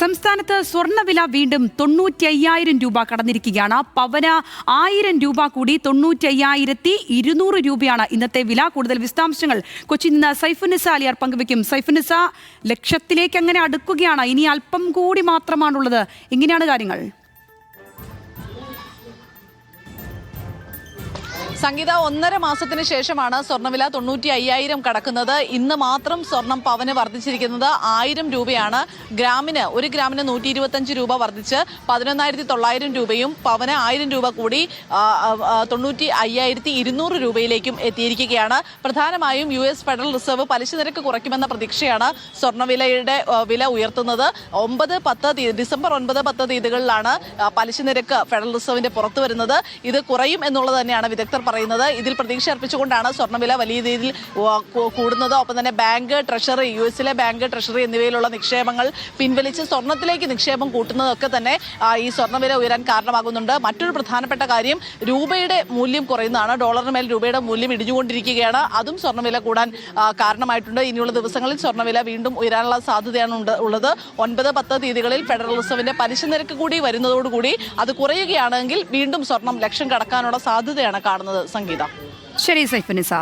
സംസ്ഥാനത്ത് സ്വർണവില വീണ്ടും തൊണ്ണൂറ്റി അയ്യായിരം രൂപ കടന്നിരിക്കുകയാണ്. പവന ആയിരം രൂപ കൂടി തൊണ്ണൂറ്റി അയ്യായിരത്തി ഇരുന്നൂറ് രൂപയാണ് ഇന്നത്തെ വില. കൂടുതൽ വിശദാംശങ്ങൾ കൊച്ചിയിൽ നിന്ന് സൈഫുനിസ അലിയാർ പങ്കുവയ്ക്കും. സൈഫുനിസ ലക്ഷത്തിലേക്ക് അങ്ങനെ അടുക്കുകയാണ്. ഇനി അല്പം കൂടി മാത്രമാണുള്ളത്. എങ്ങനെയാണ് കാര്യങ്ങൾ. സംഗീത ഒന്നര മാസത്തിന് ശേഷമാണ് സ്വർണവില തൊണ്ണൂറ്റി അയ്യായിരം കടക്കുന്നത്. ഇന്ന് മാത്രം സ്വർണം പവന് വർദ്ധിച്ചിരിക്കുന്നത് ആയിരം രൂപയാണ്. ഗ്രാമിന് ഒരു ഗ്രാമിന് നൂറ്റി ഇരുപത്തഞ്ച് രൂപ വർദ്ധിച്ച് പതിനൊന്നായിരത്തി തൊള്ളായിരം രൂപയും പവന് ആയിരം രൂപ കൂടി തൊണ്ണൂറ്റി അയ്യായിരത്തി ഇരുന്നൂറ് രൂപയിലേക്കും എത്തിയിരിക്കുകയാണ്. പ്രധാനമായും യു എസ് ഫെഡറൽ റിസർവ് പലിശ നിരക്ക് കുറയ്ക്കുമെന്ന പ്രതീക്ഷയാണ് സ്വർണവിലയുടെ വില ഉയർത്തുന്നത്. ഒമ്പത് പത്ത് ഡിസംബർ ഒൻപത് പത്ത് തീയതികളിലാണ് പലിശ നിരക്ക് ഫെഡറൽ റിസർവിന്റെ പുറത്തു വരുന്നത്. ഇത് കുറയും എന്നുള്ളത് തന്നെയാണ് വിദഗ്ധർ പറയുന്നത്. ഇതിൽ പ്രതീക്ഷ അർപ്പിച്ചുകൊണ്ടാണ് സ്വർണവില വലിയ രീതിയിൽ കൂടുന്നത്. ഒപ്പം തന്നെ ബാങ്ക് ട്രഷറി യു എസിലെ ബാങ്ക് ട്രഷറി എന്നിവയിലുള്ള നിക്ഷേപങ്ങൾ പിൻവലിച്ച് സ്വർണത്തിലേക്ക് നിക്ഷേപം കൂട്ടുന്നതൊക്കെ തന്നെ ഈ സ്വർണവില ഉയരാൻ കാരണമാകുന്നുണ്ട്. മറ്റൊരു പ്രധാനപ്പെട്ട കാര്യം രൂപയുടെ മൂല്യം കുറയുന്നതാണ്. ഡോളറിന് മേൽ രൂപയുടെ മൂല്യം ഇടിഞ്ഞുകൊണ്ടിരിക്കുകയാണ്. അതും സ്വർണവില കൂടാൻ കാരണമായിട്ടുണ്ട്. ഇനിയുള്ള ദിവസങ്ങളിൽ സ്വർണവില വീണ്ടും ഉയരാനുള്ള സാധ്യതയാണ് ഉള്ളത്. ഒൻപത് പത്ത് തീയതികളിൽ ഫെഡറൽ റിസർവിന്റെ പലിശ നിരക്ക് കൂടി വരുന്നതോടുകൂടി അത് കുറയുകയാണെങ്കിൽ വീണ്ടും സ്വർണം ലക്ഷം കടക്കാനുള്ള സാധ്യതയാണ് കാണുന്നത്. സംഗീത. ശരി സൈഫുനിസ.